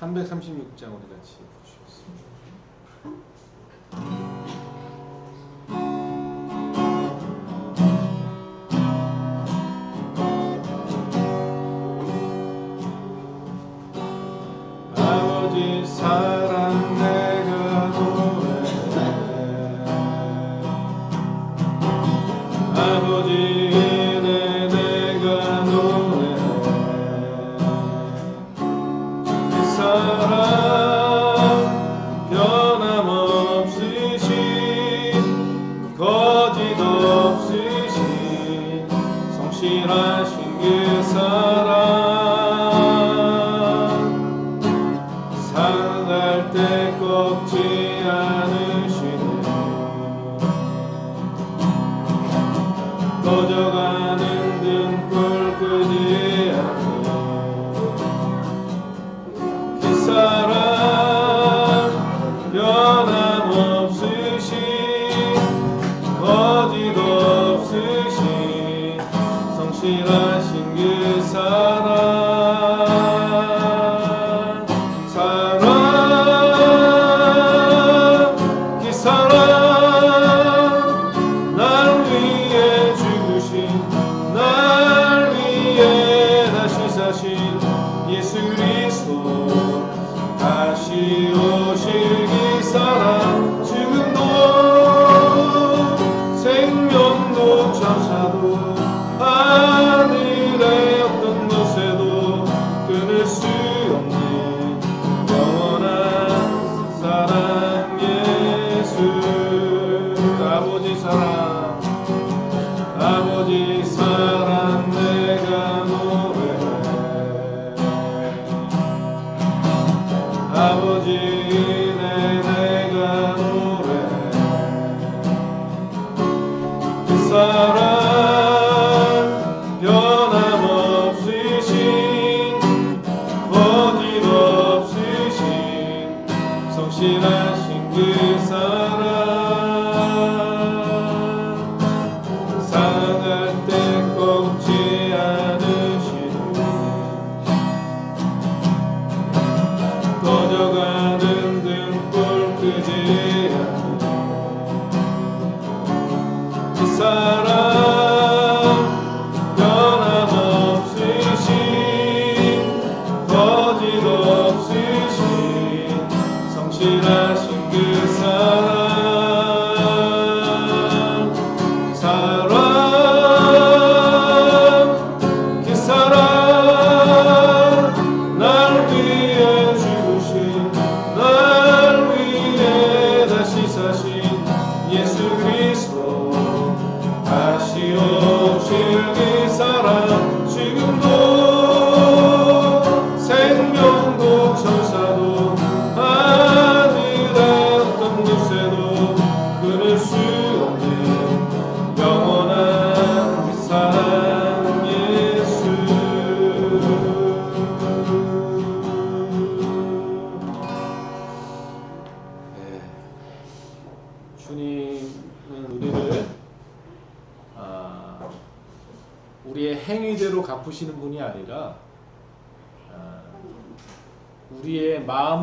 336장 우리 같이 보시겠습니다. 성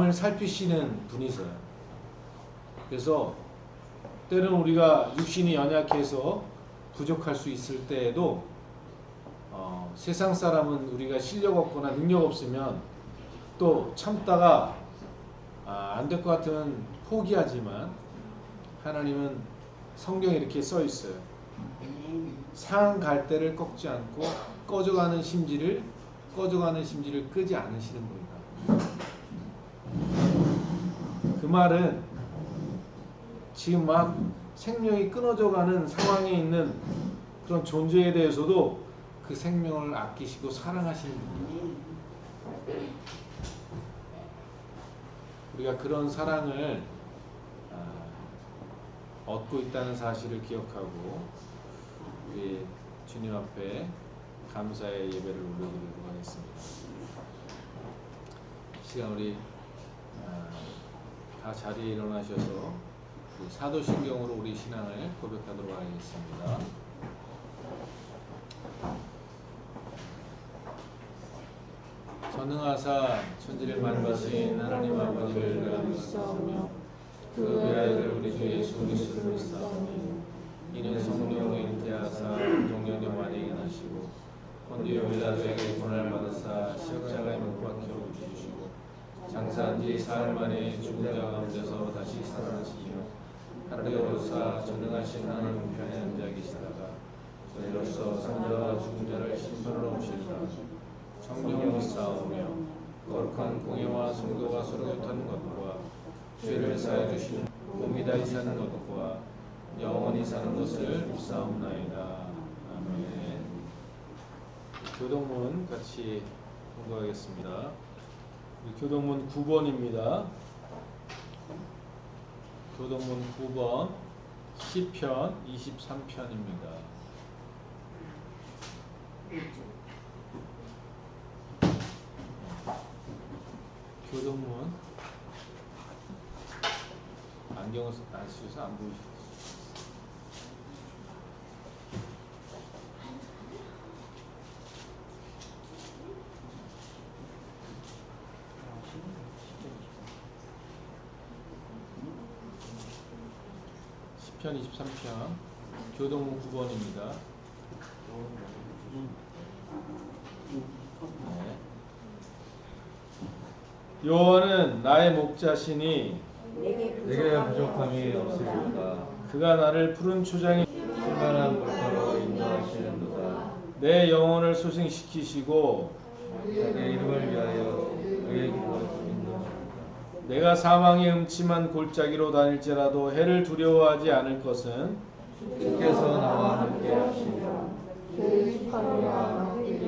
마음을 살피시는 분이세요. 그래서 때는 우리가 육신이 연약해서 부족할 수 있을 때에도 어, 세상 사람은 우리가 실력 없거나 능력 없으면 또 참다가 아, 안될 것 같으면 포기하지만 하나님은 성경에 이렇게 써 있어요. 상한 갈대를 꺾지 않고 꺼져가는 심지를 꺼져가는 심지를 끄지 않으시는 분이다. 그 말은 지금 막 생명이 끊어져 가는 상황에 있는 그런 존재에 대해서도 그 생명을 아끼시고 사랑하시는 분이에요. 우리가 그런 사랑을 아, 얻고 있다는 사실을 기억하고 우리 주님 앞에 감사의 예배를 올려드리도록 하겠습니다. 시간 우리 아, 다 자리에 일어나셔서 우리 사도신경으로 우리 신앙을 고백하도록 하겠습니다. 전능하사 천지를 만드신 하나님 아버지를 믿사오며 그 외아들 우리 주 예수 그리스도를 믿사오니 이는 성령의 인태하사 동령령 만에게 나시고 본디오 빌라도에게 고난을 받으사 십자가에 못 박혀 죽으시고 장사한 지 사흘 만에 죽은 자 가운데서 다시 살아나시며 오르사 전능하신 하나님 우편에 앉아 계시다가 저희로서 산자와 죽은 자를 심판하러 오실다 성령을 믿사오며 거룩한 공예와 성도가 서로 교타는 것과 죄를 사해 주시는 몸이 다히 사는 것과 영원히 사는 것을 믿사옵나이다. 아멘. 교동문 같이 공부하겠습니다. 우리 교동문 9번입니다. 교동문 9번 시편 23편입니다. 교동문 안경을 쓰- 안 쓰셔서 안 보이시죠? 시편 23편 교동문 9번입니다. 네. 여호와는 나의 목자시니 내게 부족함이 없으리로다. 그가 나를 푸른 초장에 충만한 물가로 인도하시는도다. 내 영혼을 소생시키시고 자기의 이름을 위하여 기도를 인도하시다. 내가 사망의 음침한 골짜기로 다닐지라도 해를 두려워하지 않을 것은 주께서 나와 함께 하시니라.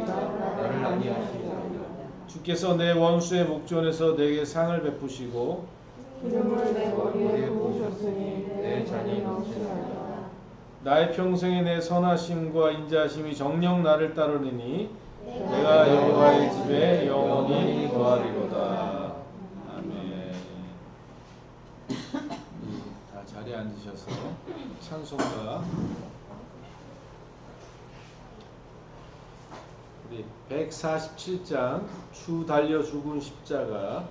나를 안위하시리라. 주께서 내 원수의 목전에서 내게 상을 베푸시고 기름을 내 머리에 부으셨으니 내 잔이 넘치나이다. 나의 평생에 내 선하심과 인자하심이 정녕 나를 따르니 내가 여호와의 집에 영원히 거하리로다. 아멘. 다 자리에 앉으셔서 찬송가 우리 147장 주 달려 죽은 십자가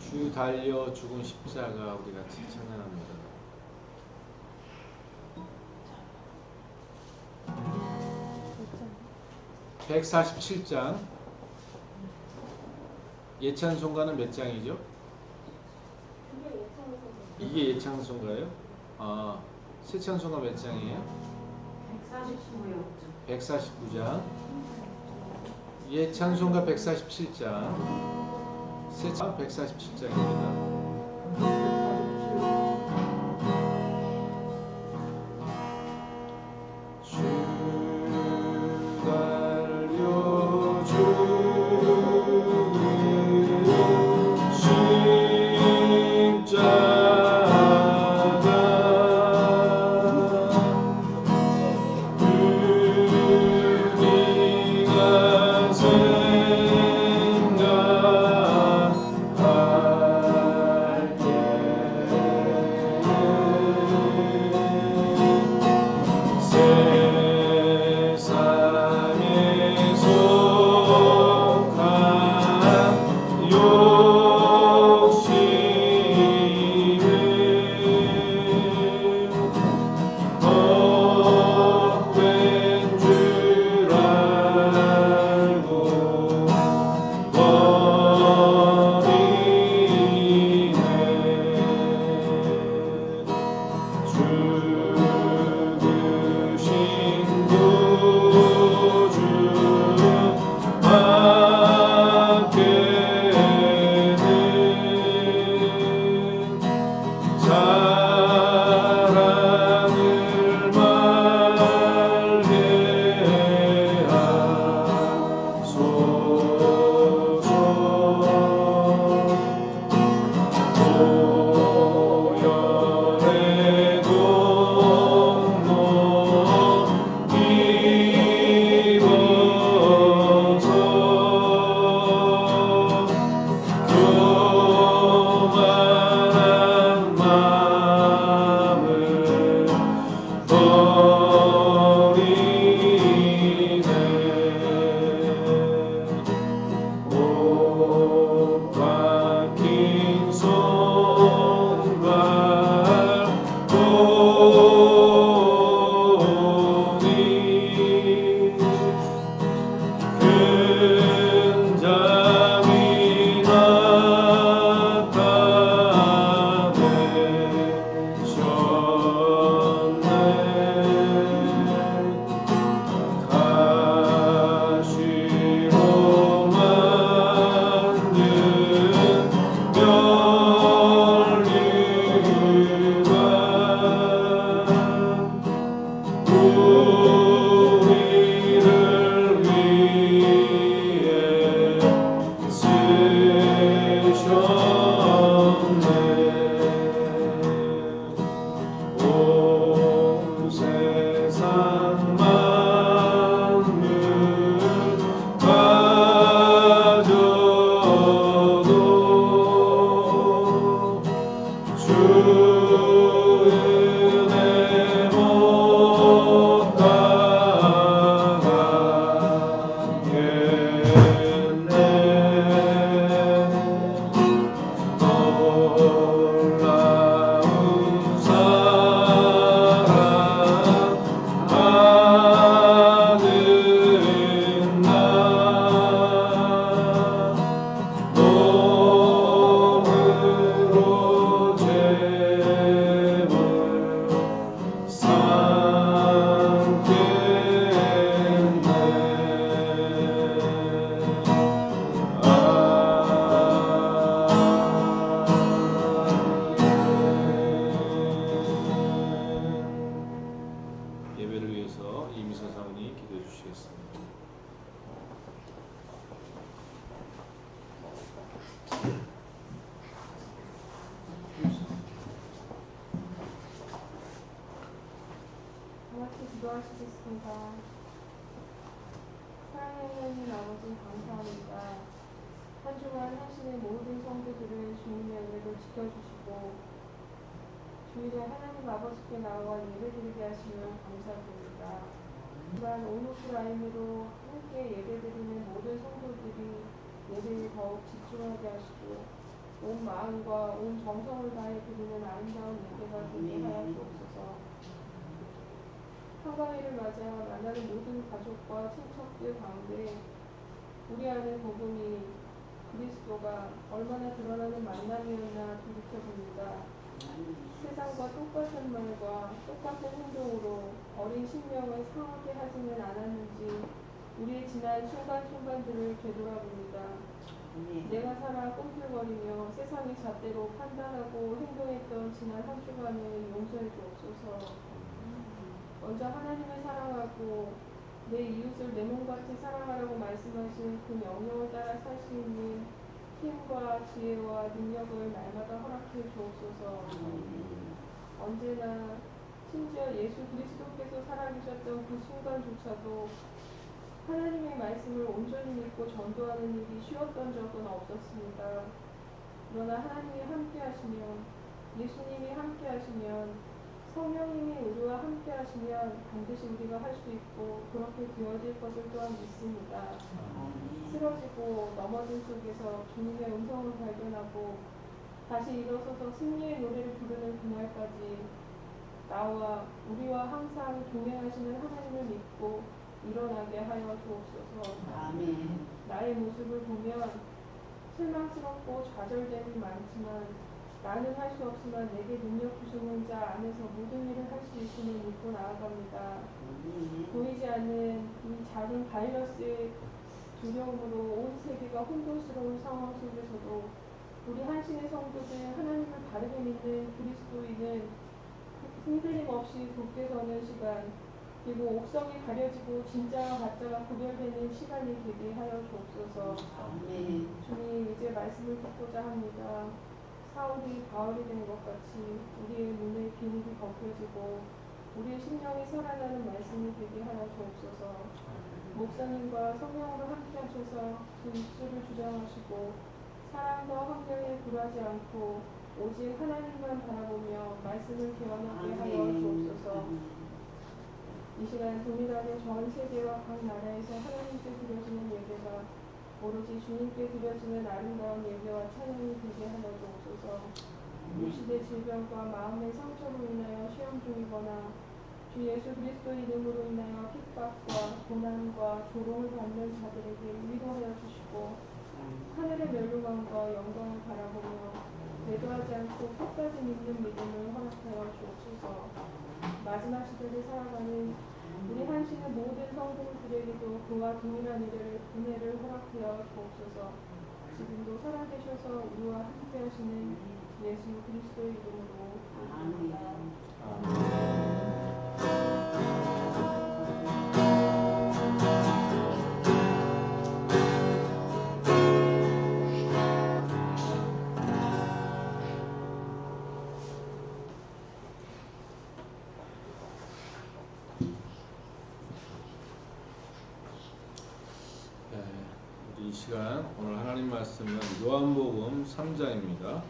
주 달려 죽은 십자가 우리 같이 찬양합니다. (147장) 예찬송가는 몇 장이죠? 이게 예찬송가예요? 아, 세찬송가 몇 장이에요? 149장. 예찬송가 147장. 세찬 147장입니다. 또한 오노프라임으로 함께 예배드리는 모든 성도들이 예배에 더욱 집중하게 하시고 온 마음과 온 정성을 다해 드리는 아름다운 예배가 되게 하여 주옵소서. 한가위를 맞아 만나는 모든 가족과 친척들 가운데 우리 안에 복음이 그리스도가 얼마나 드러나는 만남이었나 돌이켜봅니다. 세상과 똑같은 말과 똑같은 행동으로 어린 신명을 상하게 하지는 않았는지 우리의 지난 순간순간들을 되돌아봅니다. 내가 살아 꼼틀거리며 세상의 잣대로 판단하고 행동했던 지난 한 주간을 용서해 주옵소서. 먼저 하나님을 사랑하고 내 이웃을 내 몸같이 사랑하라고 말씀하신 그 명령을 따라 살 수 있는 힘과 지혜와 능력을 날마다 허락해 주옵소서. 언제나 심지어 예수 그리스도께서 살아계셨던 그 순간조차도 하나님의 말씀을 온전히 믿고 전도하는 일이 쉬웠던 적은 없었습니다. 그러나 하나님이 함께 하시면 예수님이 함께 하시면 성령님이 우리와 함께 하시면 반드시 우리가 할 수 있고 그렇게 되어질 것을 또한 믿습니다. 쓰러지고 넘어진 속에서 주님의 음성을 발견하고 다시 일어서서 승리의 노래를 부르는 그날까지 나와 우리와 항상 동행하시는 하나님을 믿고 일어나게 하여 주옵소서. 나의 모습을 보면 실망스럽고 좌절됨이 많지만 나는 할 수 없지만 내게 능력 주시는 자 안에서 모든 일을 할 수 있음을 믿고 나아갑니다. 보이지 않는 이 작은 바이러스의 두려움으로 온 세계가 혼돈스러운 상황 속에서도 우리 한신의 성도들 하나님을 바르게 믿는 그리스도인은 흔들림 없이 굳게 서는 시간 그리고 옥성이 가려지고 진짜와 가짜가 구별되는 시간이 되게 하여 주옵소서. 주님 이제 말씀을 듣고자 합니다. 사울이 바울이 된 것 같이 우리의 눈에 비밀이 벗겨지고 우리의 심령이 살아나는 말씀이 되게 하여 주옵소서. 목사님과 성령으로 함께 하셔서 그 입술을 주장하시고 사랑과 환경에 굴하지 않고 오직 하나님만 바라보며 말씀을 개원하게 하여 주옵소서. 이 시간 동일하게 전 세계와 각 나라에서 하나님께 드려지는 예배가 오로지 주님께 드려지는 아름다운 예배와 찬양이 되게 하여 주옵소서. 이 시대 질병과 마음의 상처로 인하여 시험 중이거나 주 예수 그리스도 이름으로 인하여 핍박과 고난과 조롱을 받는 자들에게 위로하여 주시고 하늘의 멸류관과 영광을 바라보며 배도하지 않고 끝까지 믿는 믿음을 허락하여 주옵소서. 마지막 시대를 살아가는 우리 한신의 모든 성도들에게도 그와 동일한 일을 은혜를 허락하여 주옵소서. 지금도 살아계셔서 우리와 함께 하시는 예수 그리스도의 이름으로. 기도합니 시간 오늘 하나님 말씀은 요한복음 3장입니다.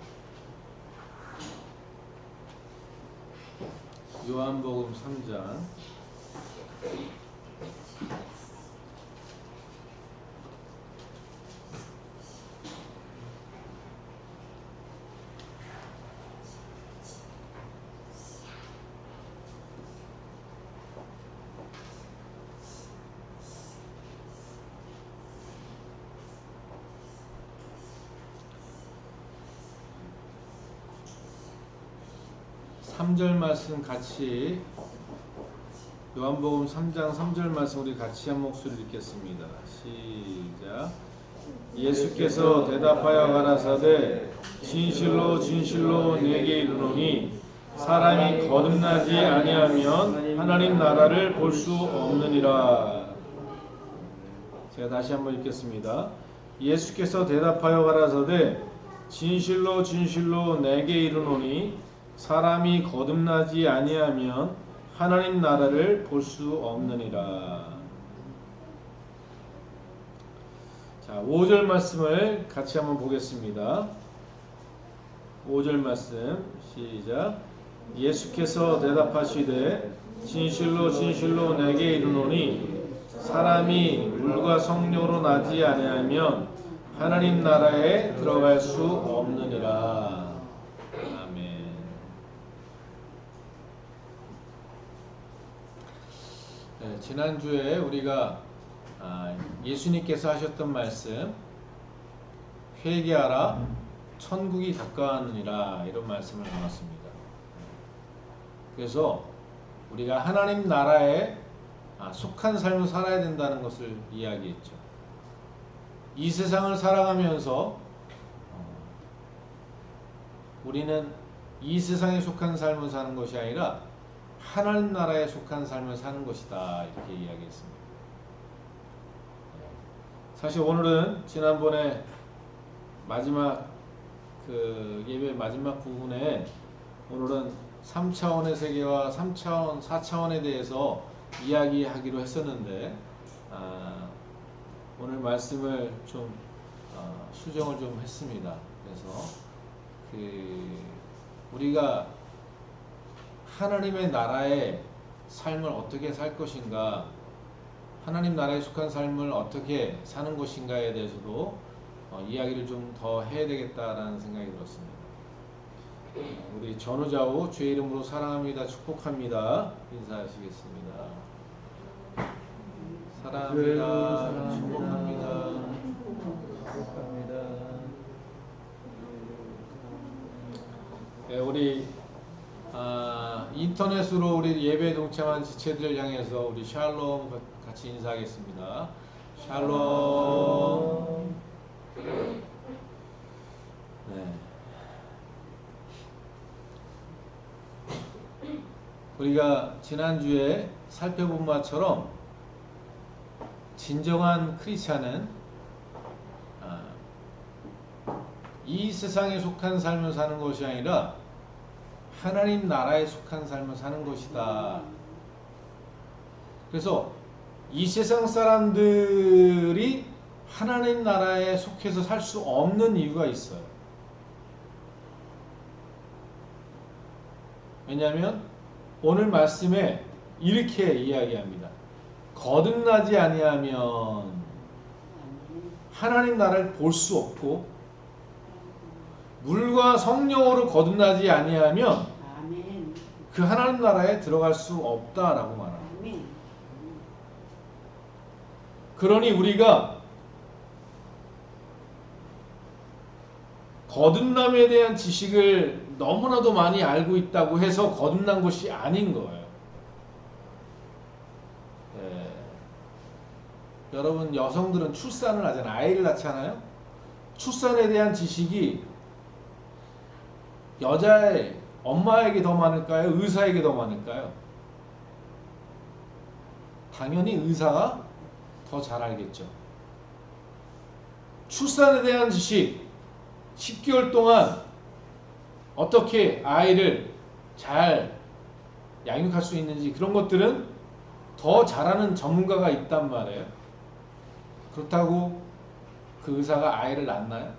요한복음 3장 삼절 말씀 같이 요한복음 3장 3절 말씀 우리 같이 한 목소리 읽겠습니다. 시작. 예수께서 대답하여 가라사대 진실로 진실로 내게 이르노니 사람이 거듭나지 아니하면 하나님 나라를 볼 수 없느니라. 제가 다시 한번 읽겠습니다. 예수께서 대답하여 가라사대 진실로 진실로 내게 이르노니 사람이 거듭나지 아니하면 하나님 나라를 볼 수 없느니라. 자, 5절 말씀을 같이 한번 보겠습니다. 5절 말씀 시작. 예수께서 대답하시되 진실로 진실로 내게 이르노니 사람이 물과 성령으로 나지 아니하면 하나님 나라에 들어갈 수 없느니라. 아멘. 네, 지난주에 우리가 아, 예수님께서 하셨던 말씀 회개하라 천국이 가까웠느니라 이런 말씀을 나눴습니다. 그래서 우리가 하나님 나라에 아, 속한 삶을 살아야 된다는 것을 이야기했죠. 이 세상을 살아가면서 어, 우리는 이 세상에 속한 삶을 사는 것이 아니라 하나님 나라에 속한 삶을 사는 것이다 이렇게 이야기했습니다. 사실 오늘은 지난번에 마지막 그 예배 마지막 부분에 오늘은 3차원의 세계와 3차원, 4차원에 대해서 이야기하기로 했었는데 아, 오늘 말씀을 좀 어, 수정을 좀 했습니다. 그래서 그 우리가 하나님의 나라의 삶을 어떻게 살 것인가, 하나님 나라에 속한 삶을 어떻게 사는 것인가에 대해서도 어, 이야기를 좀 더 해야 되겠다라는 생각이 들었습니다. 우리 전우자우 주의 이름으로 사랑합니다, 축복합니다. 인사하시겠습니다. 사랑합니다, 축복합니다. 네, 우리 아, 인터넷으로 우리 예배에 동참한 지체들을 향해서 우리 샬롬 같이 인사하겠습니다. 샬롬. 네. 우리가 지난주에 살펴본 바처럼 진정한 크리스찬은 아, 이 세상에 속한 삶을 사는 것이 아니라 하나님 나라에 속한 삶을 사는 것이다. 그래서 이 세상 사람들이 하나님 나라에 속해서 살 수 없는 이유가 있어요. 왜냐하면 오늘 말씀에 이렇게 이야기합니다. 거듭나지 아니하면 하나님 나라를 볼 수 없고 물과 성령으로 거듭나지 아니하면. 그 하나님 나라에 들어갈 수 없다라고 말합니다. 그러니 우리가 거듭남에 대한 지식을 너무나도 많이 알고 있다고 해서 거듭난 것이 아닌 거예요. 예. 여러분 여성들은 출산을 하잖아요. 아이를 낳잖아요. 출산에 대한 지식이 여자의 엄마에게 더 많을까요? 의사에게 더 많을까요? 당연히 의사가 더 잘 알겠죠. 출산에 대한 지식, 10개월 동안 어떻게 아이를 잘 양육할 수 있는지 그런 것들은 더 잘하는 전문가가 있단 말이에요. 그렇다고 그 의사가 아이를 낳나요?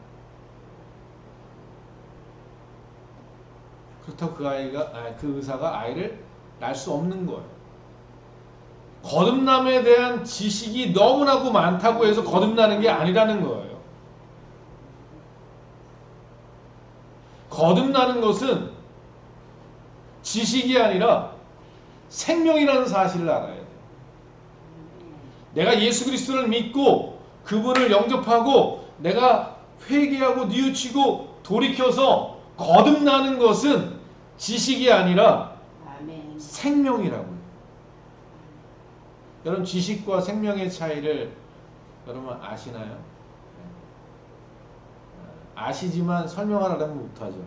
그렇다고 그 아이가 아, 그 의사가 아이를 날수 없는 거예요. 거듭남에 대한 지식이 너무나고 많다고 해서 거듭나는 게 아니라는 거예요. 거듭나는 것은 지식이 아니라 생명이라는 사실을 알아야 돼요. 내가 예수 그리스도를 믿고 그분을 영접하고 내가 회개하고 뉘우치고 돌이켜서 거듭나는 것은 지식이 아니라 아멘. 생명이라고요. 여러분 지식과 생명의 차이를 여러분 아시나요? 네. 아시지만 설명하려면 못하죠.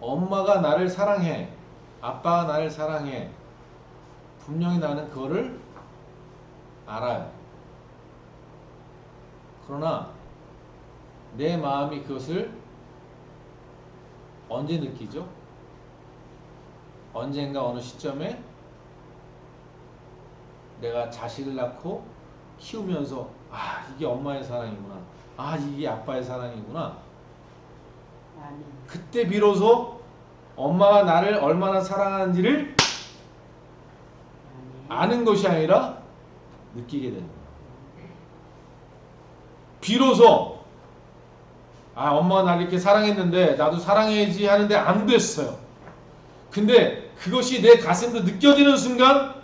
엄마가 나를 사랑해. 아빠가 나를 사랑해. 분명히 나는 그거를 알아요. 그러나 내 마음이 그것을 언제 느끼죠? 언젠가 어느 시점에 내가 자식을 낳고 키우면서 아 이게 엄마의 사랑이구나 아 이게 아빠의 사랑이구나. 그때 비로소 엄마가 나를 얼마나 사랑하는지를. 아는 것이 아니라 느끼게 되는 거예요. 비로소 아 엄마가 나를 이렇게 사랑했는데 나도 사랑해야지 하는데 안 됐어요. 근데 그것이 내 가슴으로 느껴지는 순간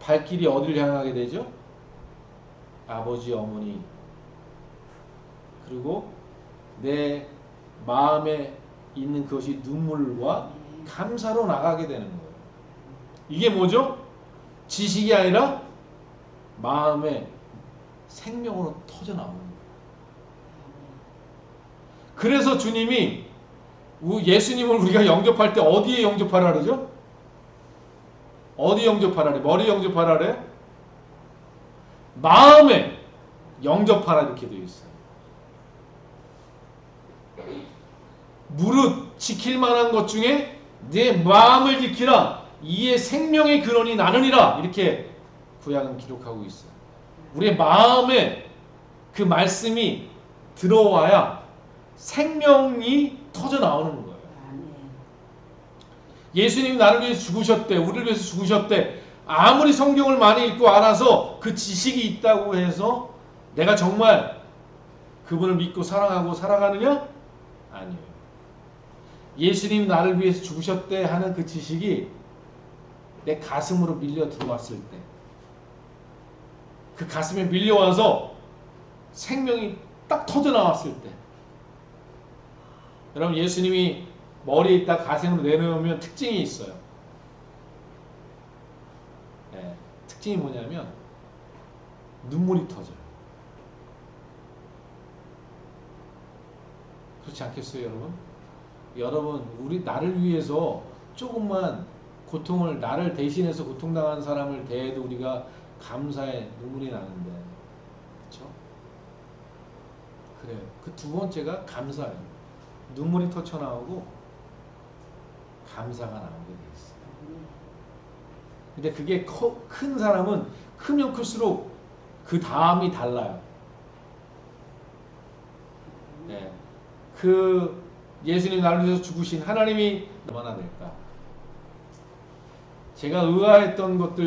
발길이 어디를 향하게 되죠? 아버지 어머니 그리고 내 마음에 있는 그것이 눈물과 감사로 나가게 되는 거예요. 이게 뭐죠? 지식이 아니라 마음의 생명으로 터져 나오는 거예요. 그래서 주님이 우- 예수님을 우리가 영접할 때 어디에 영접하라 그러죠? 어디 영접하라 그래? 머리 영접하라 그래? 마음에 영접하라 이렇게 되어 있어요. 무릇 지킬 만한 것 중에 내 마음을 지키라 이에 생명의 근원이 나느니라 이렇게 구약은 기록하고 있어요. 우리의 마음에 그 말씀이 들어와야 생명이 터져 나오는 거예요. 아멘. 예수님이 나를 위해서 죽으셨대. 우리를 위해서 죽으셨대. 아무리 성경을 많이 읽고 알아서 그 지식이 있다고 해서 내가 정말 그분을 믿고 사랑하고 살아가느냐? 아니에요. 예수님이 나를 위해서 죽으셨대 하는 그 지식이 내 가슴으로 밀려 들어왔을 때, 그 가슴에 밀려와서 생명이 딱 터져 나왔을 때, 여러분 예수님이 머리에 있다 가슴으로 내려오면 특징이 있어요. 네, 특징이 뭐냐면 눈물이 터져요. 그렇지 않겠어요, 여러분? 여러분, 우리 나를 위해서 조금만 고통을 나를 대신해서 고통당한 사람을 대해도 우리가 감사의 눈물이 나는데, 그렇죠? 그래요. 그 두 번째가 감사예요. 눈물이 터쳐 나오고 감사가 나오게 돼 있어요. 근데 그게 커- 큰 사람은 크면 클수록 그 다음이 달라요. 네. 그 예수님 나를 위해서 죽으신 하나님이 얼마나 될까? 제가 의아했던 것들